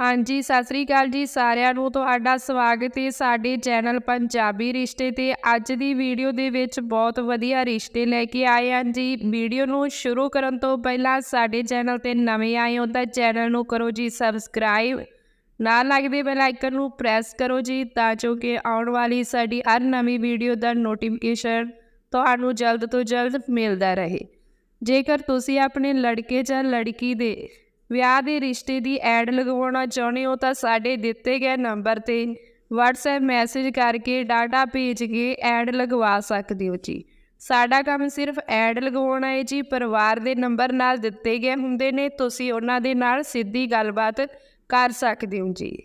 ਹਾਂਜੀ, ਸਤਿ ਸ੍ਰੀ ਅਕਾਲ ਜੀ ਸਾਰਿਆਂ ਨੂੰ। ਤੁਹਾਡਾ ਸਵਾਗਤ ਹੈ ਸਾਡੇ ਚੈਨਲ ਪੰਜਾਬੀ ਰਿਸ਼ਤੇ ਤੇ। ਅੱਜ ਦੀ ਵੀਡੀਓ ਦੇ ਵਿੱਚ ਬਹੁਤ ਵਧੀਆ ਰਿਸ਼ਤੇ ਲੈ ਕੇ ਆਏ ਹਾਂ ਜੀ। ਵੀਡੀਓ ਨੂੰ ਸ਼ੁਰੂ ਕਰਨ ਤੋਂ ਪਹਿਲਾਂ ਸਾਡੇ ਚੈਨਲ ਤੇ ਨਵੇਂ ਆਏ ਹੋ ਤਾਂ ਚੈਨਲ ਨੂੰ ਕਰੋ ਜੀ ਸਬਸਕ੍ਰਾਈਬ। ਨਾਲ ਲੱਗਦੇ ਬੈਲ ਆਈਕਨ ਨੂੰ ਪ੍ਰੈਸ ਕਰੋ ਜੀ ਤਾਂ ਜੋ ਕਿ ਆਉਣ ਵਾਲੀ ਸਾਡੀ ਹਰ ਨਵੀਂ ਵੀਡੀਓ ਦਾ ਨੋਟੀਫਿਕੇਸ਼ਨ ਤੁਹਾਨੂੰ ਜਲਦ ਤੋਂ ਜਲਦ ਮਿਲਦਾ ਰਹੇ। ਜੇਕਰ ਤੁਸੀਂ ਆਪਣੇ ਲੜਕੇ ਜਾਂ ਲੜਕੀ ਦੇ ਵਿਆਹ ਦੇ ਰਿਸ਼ਤੇ ਦੀ ਐਡ ਲਗਵਾਉਣਾ ਚਾਹੁੰਦੇ ਹੋ ਤਾਂ ਸਾਡੇ ਦਿੱਤੇ ਗਏ ਨੰਬਰ ਤੇ WhatsApp ਮੈਸੇਜ ਕਰਕੇ ਡਾਟਾ ਭੇਜ ਕੇ ਐਡ ਲਗਵਾ ਸਕਦੇ ਹੋ ਜੀ। ਸਾਡਾ ਕੰਮ ਸਿਰਫ ਐਡ ਲਗਵਾਉਣਾ ਹੈ ਜੀ, ਪਰਿਵਾਰ ਦੇ ਨੰਬਰ ਨਾਲ ਦਿੱਤੇ ਗਏ ਹੁੰਦੇ ਨੇ, ਤੁਸੀਂ ਉਹਨਾਂ ਦੇ ਨਾਲ ਸਿੱਧੀ ਗੱਲਬਾਤ ਕਰ ਸਕਦੇ ਹੋ ਜੀ।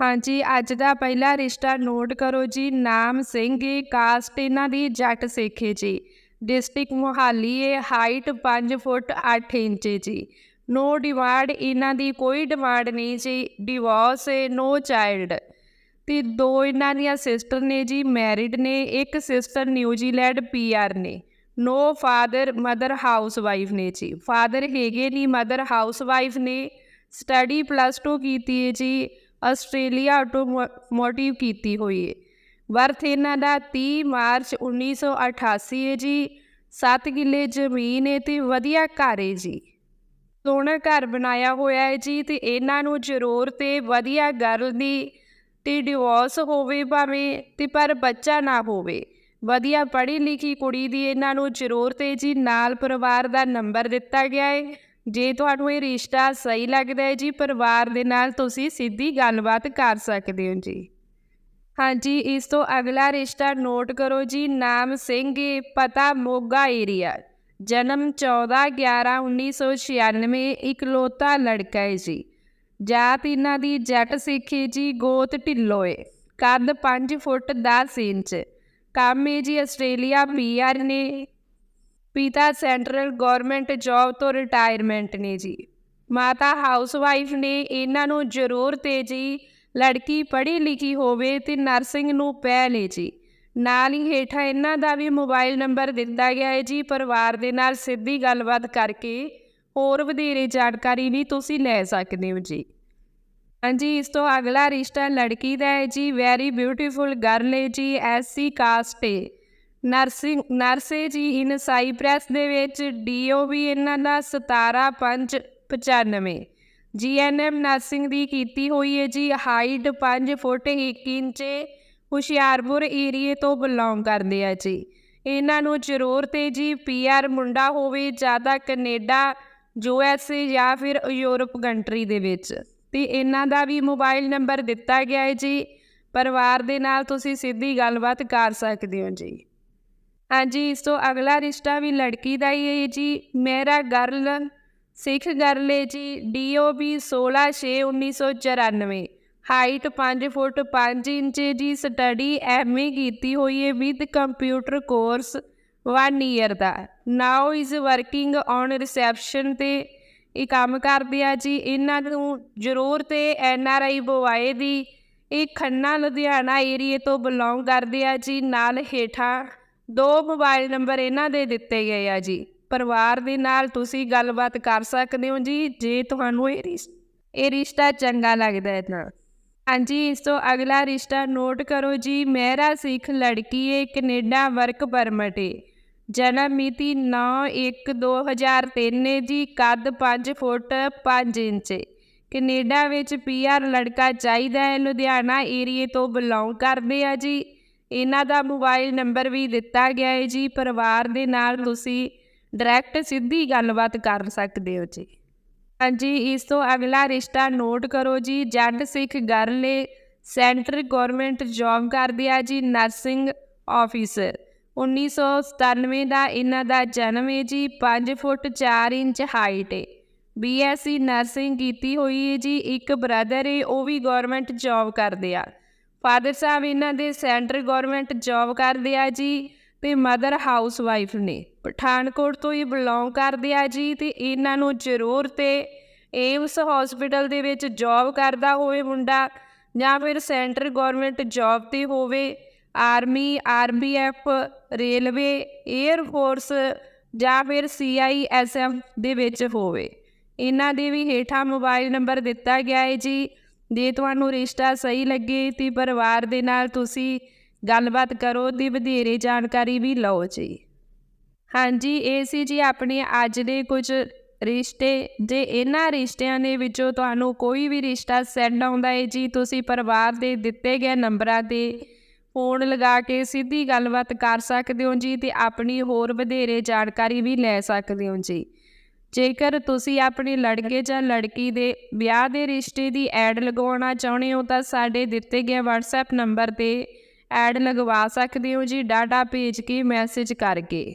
ਹਾਂਜੀ, ਅੱਜ ਦਾ ਪਹਿਲਾ ਰਿਸ਼ਤਾ ਨੋਟ ਕਰੋ ਜੀ, ਨਾਮ ਸਿੰਘ ਏ ਕਾਸਟ ਇਹਨਾਂ ਦੀ ਜੱਟ ਸੇਖੇ ਜੀ। ਡਿਸਟ੍ਰਿਕਟ ਮੋਹਾਲੀ ਏ ਹਾਈਟ 5 ਫੁੱਟ 8 ਇੰਚ ਜੀ। ਨੋ ਡਿਮਾਂਡ ਇਹਨਾਂ ਦੀ ਕੋਈ ਡਿਮਾਂਡ ਨਹੀਂ ਜੀ। ਡਿਵੋਰਸ ਏ ਨੋ ਚਾਈਲਡ ਤੇ ਦੋ ਇਹਨਾਂ ਦੀਆਂ ਸਿਸਟਰ ਨੇ ਜੀ ਮੈਰਿਡ ਨੇ। ਇੱਕ ਸਿਸਟਰ ਨਿਊਜ਼ੀਲੈਂਡ ਪੀਆਰ ਨੇ no. Father mother housewife ਨੇ ਜੀ। ਫਾਦਰ ਹੈਗੇ ਨਹੀਂ ਮਦਰ ਹਾਊਸ ਵਾਈਫ ਨੇ। ਸਟੱਡੀ ਪਲੱਸ 2 ਕੀਤੀ ਹੈ ਜੀ। ਆਸਟ੍ਰੇਲੀਆ ਆਟੋਮੋਟਿਵ ਕੀਤੀ ਹੋਈ ਹੈ ਵਰਥ ਇਹਨਾਂ ਦਾ 30 ਮਾਰਚ 1988 ਹੈ ਜੀ। 7 ਕਿੱਲੇ ਜ਼ਮੀਨ ਹੈ ਤੇ ਵਧੀਆ ਘਰ ਹੈ ਜੀ। ਸੋਹਣਾ ਘਰ ਬਣਾਇਆ ਹੋਇਆ ਹੈ ਜੀ ਤੇ ਇਹਨਾਂ ਨੂੰ ਜ਼ਰੂਰ 'ਤੇ ਵਧੀਆ ਗਰਲ ਦੀ ਤੇ ਡਿਵੋਰਸ ਹੋਵੇ ਭਾਵੇਂ ਤੇ ਪਰ ਬੱਚਾ ਨਾ ਹੋਵੇ। ਵਧੀਆ ਪੜ੍ਹੀ ਲਿਖੀ ਕੁੜੀ ਦੀ ਇਹਨਾਂ ਨੂੰ ਜ਼ਰੂਰ 'ਤੇ ਜੀ ਨਾਲ ਪਰਿਵਾਰ ਦਾ ਨੰਬਰ ਦਿੱਤਾ ਗਿਆ ਹੈ। ਜੇ ਤੁਹਾਨੂੰ ਇਹ ਰਿਸ਼ਤਾ ਸਹੀ ਲੱਗਦਾ ਹੈ ਜੀ ਪਰਿਵਾਰ ਦੇ ਨਾਲ ਤੁਸੀਂ ਸਿੱਧੀ ਗੱਲਬਾਤ ਕਰ ਸਕਦੇ ਹੋ ਜੀ। ਹਾਂਜੀ, ਇਸ ਤੋਂ ਅਗਲਾ ਰਿਸ਼ਤਾ ਨੋਟ ਕਰੋ ਜੀ, ਨਾਮ ਸਿੰਘ ਏ, ਪਤਾ ਮੋਗਾ ਏਰੀਆ ਜਨਮ 14 11 1996 ਇਕਲੌਤਾ ਲੜਕਾ ਹੈ ਜੀ। ਜਾਤ ਇਹਨਾਂ ਦੀ ਜੱਟ ਸਿੱਖੀ ਜੀ ਗੋਤ ਢਿੱਲੋਏ ਕੱਦ 5 ਫੁੱਟ 10 ਇੰਚ। ਕੰਮ ਹੈ ਜੀ ਆਸਟ੍ਰੇਲੀਆ ਪੀਆਰ ਨੇ। ਪਿਤਾ ਸੈਂਟਰਲ ਗਵਰਨਮੈਂਟ ਜੌਬ ਤੋਂ ਰਿਟਾਇਰਮੈਂਟ ਨੇ ਜੀ। ਮਾਤਾ ਹਾਊਸਵਾਈਫ ਨੇ ਇਹਨਾਂ ਨੂੰ ਜ਼ਰੂਰ ਤੇ ਜੀ। ਲੜਕੀ ਪੜ੍ਹੀ ਲਿਖੀ ਹੋਵੇ ਤੇ ਨਰਸਿੰਗ ਨੂੰ ਪੈ ਲੇ ਜੀ। ਨਾਲ ਹੀ ਹੇਠਾਂ ਇਹਨਾਂ ਦਾ ਵੀ ਮੋਬਾਈਲ ਨੰਬਰ ਦਿੱਤਾ ਗਿਆ ਹੈ ਜੀ। ਪਰਿਵਾਰ ਦੇ ਨਾਲ ਸਿੱਧੀ ਗੱਲਬਾਤ ਕਰਕੇ ਹੋਰ ਵਧੇਰੇ ਜਾਣਕਾਰੀ ਵੀ ਤੁਸੀਂ ਲੈ ਸਕਦੇ ਹੋ ਜੀ। ਹਾਂਜੀ, ਇਸ ਤੋਂ ਅਗਲਾ ਰਿਸ਼ਤਾ ਲੜਕੀ ਦਾ ਹੈ ਜੀ। ਵੈਰੀ ਬਿਊਟੀਫੁਲ ਗਰਲ ਹੈ ਜੀ ਐਸਸੀ ਕਾਸਟ ਹੈ। ਨਰਸਿੰਗ, ਨਰਸੇ ਜੀ, ਇਨ ਸਾਈਪ੍ਰੈਸ ਦੇ ਵਿੱਚ ਡੀਓਬੀ ਇਹਨਾਂ ਦਾ 17595 ਜੀਐਨਐਮ ਨਰਸਿੰਗ ਦੀ ਕੀਤੀ ਹੋਈ ਹੈ ਜੀ। ਹਾਈਟ 5 ਫੁੱਟ 1 ਇੰਚ ਹੁਸ਼ਿਆਰਪੁਰ ਏਰੀਏ ਤੋਂ ਬਿਲੋਂਗ ਕਰਦੇ ਆ ਜੀ। ਇਹਨਾਂ ਨੂੰ ਜ਼ਰੂਰ 'ਤੇ ਜੀ ਪੀਆਰ ਮੁੰਡਾ ਹੋਵੇ ਜ਼ਿਆਦਾ ਕੈਨੇਡਾ ਏ ਜਾਂ ਫਿਰ ਯੂਰਪ ਕੰਟਰੀ ਦੇ ਵਿੱਚ। ਤੇ ਇਹਨਾਂ ਦਾ ਵੀ ਮੋਬਾਈਲ ਨੰਬਰ ਦਿੱਤਾ ਗਿਆ ਹੈ ਜੀ। ਪਰਿਵਾਰ ਦੇ ਨਾਲ ਤੁਸੀਂ ਸਿੱਧੀ ਗੱਲਬਾਤ ਕਰ ਸਕਦੇ ਹੋ ਜੀ। ਹਾਂਜੀ, ਇਸ ਤੋਂ ਅਗਲਾ ਰਿਸ਼ਤਾ ਵੀ ਲੜਕੀ ਦਾ ਹੀ ਹੈ ਜੀ। ਮੇਰਾ ਗਰਲ, ਸਿੱਖ ਗਰਲ ਹੈ ਜੀ। ਡੀਓਬੀ 16 6 1994 ਹਾਈਟ 5 ਫੁੱਟ 5 ਇੰਚ ਦੀ ਸਟੱਡੀ ਐਮਏ ਕੀਤੀ ਹੋਈ ਹੈ with computer course 1 year the. Now is working on reception ਤੇ ਇਹ ਕੰਮ ਕਰਦੇ ਆ ਜੀ। ਇਹਨਾਂ ਨੂੰ ਜ਼ਰੂਰਤ ਆਰ ਆਈ ਬੁਆਏ ਦੀ ਇਹ ਖੰਨਾ ਲੁਧਿਆਣਾ ਏਰੀਏ ਤੋਂ ਬਿਲੋਂਗ ਕਰਦੇ ਆ ਜੀ। ਨਾਲ ਹੇਠਾਂ ਦੋ ਮੋਬਾਈਲ ਨੰਬਰ ਇਹਨਾਂ ਦੇ ਦਿੱਤੇ ਗਏ ਆ ਜੀ। ਪਰਿਵਾਰ ਦੇ ਨਾਲ ਤੁਸੀਂ ਗੱਲਬਾਤ ਕਰ ਸਕਦੇ ਹੋ ਜੀ। ਜੇ ਤੁਹਾਨੂੰ ਇਹ ਰਿਸ਼ ਇਹ ਰਿਸ਼ਤਾ ਚੰਗਾ ਲੱਗਦਾ ਹੈ ਤਾਂ। ਹਾਂਜੀ, ਇਸ ਤੋਂ ਅਗਲਾ ਰਿਸ਼ਤਾ ਨੋਟ ਕਰੋ ਜੀ ਮਹਿਰਾ ਸਿੱਖ ਲੜਕੀ ਏ, ਕੈਨੇਡਾ ਵਰਕ ਪਰਮਿਟ ਏ। ਜਨਮ ਮਿਤੀ 9/1/2003 ਏ ਜੀ, ਕੱਦ 5 ਫੁੱਟ 5 ਇੰਚ ਕੈਨੇਡਾ ਵਿੱਚ ਪੀਆਰ ਲੜਕਾ ਚਾਹੀਦਾ ਹੈ ਲੁਧਿਆਣਾ ਏਰੀਏ ਤੋਂ ਬਿਲੋਂਗ ਕਰਦੇ ਆ ਜੀ। ਇਹਨਾਂ ਦਾ ਮੋਬਾਈਲ ਨੰਬਰ ਵੀ ਦਿੱਤਾ ਗਿਆ ਹੈ ਜੀ, ਪਰਿਵਾਰ ਦੇ ਨਾਲ ਤੁਸੀਂ ਡਾਇਰੈਕਟ ਸਿੱਧੀ ਗੱਲਬਾਤ ਕਰ ਸਕਦੇ ਹੋ ਜੀ। ਹਾਂਜੀ, ਇਸ ਤੋਂ ਅਗਲਾ ਰਿਸ਼ਤਾ ਨੋਟ ਕਰੋ ਜੀ। ਜੱਟ ਸਿੱਖ ਗਰਲ ਨੇ ਸੈਂਟਰ ਗਵਰਨਮੈਂਟ ਜੌਬ ਕਰਦੇ ਆ ਜੀ, ਨਰਸਿੰਗ ਆਫੀਸਰ। 1997 ਦਾ ਇਹਨਾਂ ਦਾ ਜਨਮ ਹੈ ਜੀ 5 ਫੁੱਟ 4 ਇੰਚ ਹਾਈਟ ਹੈ ਬੀਐਸਸੀ ਨਰਸਿੰਗ ਕੀਤੀ ਹੋਈ ਹੈ ਜੀ, ਇੱਕ ਬ੍ਰਦਰ ਹੈ ਉਹ ਵੀ ਗਵਰਨਮੈਂਟ ਜੌਬ ਕਰਦੇ ਆ ਫਾਦਰ ਸਾਹਿਬ ਇਹਨਾਂ ਦੇ ਸੈਂਟਰ ਗਵਰਨਮੈਂਟ ਜੌਬ ਕਰਦੇ ਆ ਜੀ ਤੇ ਮਦਰ ਹਾਊਸ ਵਾਈਫ ਨੇ। ਪਠਾਨਕੋਟ ਤੋਂ ਹੀ ਬਿਲੋਂਗ ਕਰਦੇ ਆ ਜੀ ਤੇ ਇਹਨਾਂ ਨੂੰ ਜ਼ਰੂਰ 'ਤੇ ਏਮਸ ਹਸਪੀਟਲ ਦੇ ਵਿੱਚ ਜੌਬ ਕਰਦਾ ਹੋਵੇ ਮੁੰਡਾ ਜਾਂ ਫਿਰ ਸੈਂਟਰ ਗਵਰਨਮੈਂਟ ਜੌਬ ਤੇ ਹੋਵੇ army RBF railway air force ਜਾਂ ਫਿਰ ਸੀਆਈਐਸਐਫ ਦੇ ਵਿੱਚ ਹੋਵੇ। ਇਹਨਾਂ ਦੇ ਵੀ ਹੇਠਾਂ ਮੋਬਾਈਲ ਨੰਬਰ ਦਿੱਤਾ ਗਿਆ ਹੈ ਜੀ। ਜੇ ਤੁਹਾਨੂੰ ਰਿਸ਼ਤਾ ਸਹੀ ਲੱਗੇ ਤੇ ਪਰਿਵਾਰ ਦੇ ਨਾਲ ਤੁਸੀਂ ਗੱਲਬਾਤ ਕਰੋ ਤੇ ਵਧੇਰੇ ਜਾਣਕਾਰੀ ਵੀ ਲਓ ਜੀ। ਹਾਂਜੀ, ਇਹ ਸੀ ਜੀ ਆਪਣੇ ਅੱਜ ਦੇ ਕੁਝ ਰਿਸ਼ਤੇ। ਜੇ ਇਹਨਾਂ ਰਿਸ਼ਤਿਆਂ ਦੇ ਵਿੱਚੋਂ ਤੁਹਾਨੂੰ ਕੋਈ ਵੀ ਰਿਸ਼ਤਾ ਸੈੱਟ ਆਉਂਦਾ ਹੈ ਜੀ, ਤੁਸੀਂ ਪਰਿਵਾਰ ਦੇ ਦਿੱਤੇ ਗਏ ਨੰਬਰਾਂ ਤੇ ਫੋਨ ਲਗਾ ਕੇ ਸਿੱਧੀ ਗੱਲਬਾਤ ਕਰ ਸਕਦੇ ਹੋ ਜੀ ਤੇ ਆਪਣੀ ਹੋਰ ਵਧੇਰੇ ਜਾਣਕਾਰੀ ਵੀ ਲੈ ਸਕਦੇ ਹੋ ਜੀ। ਜੇਕਰ ਤੁਸੀਂ ਆਪਣੇ ਲੜਕੇ ਜਾਂ ਲੜਕੀ ਦੇ ਵਿਆਹ ਦੇ ਰਿਸ਼ਤੇ ਦੀ ਐਡ ਲਗਵਾਉਣਾ ਚਾਹੁੰਦੇ ਹੋ ਤਾਂ ਸਾਡੇ ਦਿੱਤੇ ਗਏ WhatsApp ਨੰਬਰ ਤੇ ਐਡ ਲਗਵਾ ਸਕਦੇ ਹੋ ਜੀ, ਡਾਟਾ ਭੇਜ ਕੇ ਮੈਸੇਜ ਕਰਕੇ।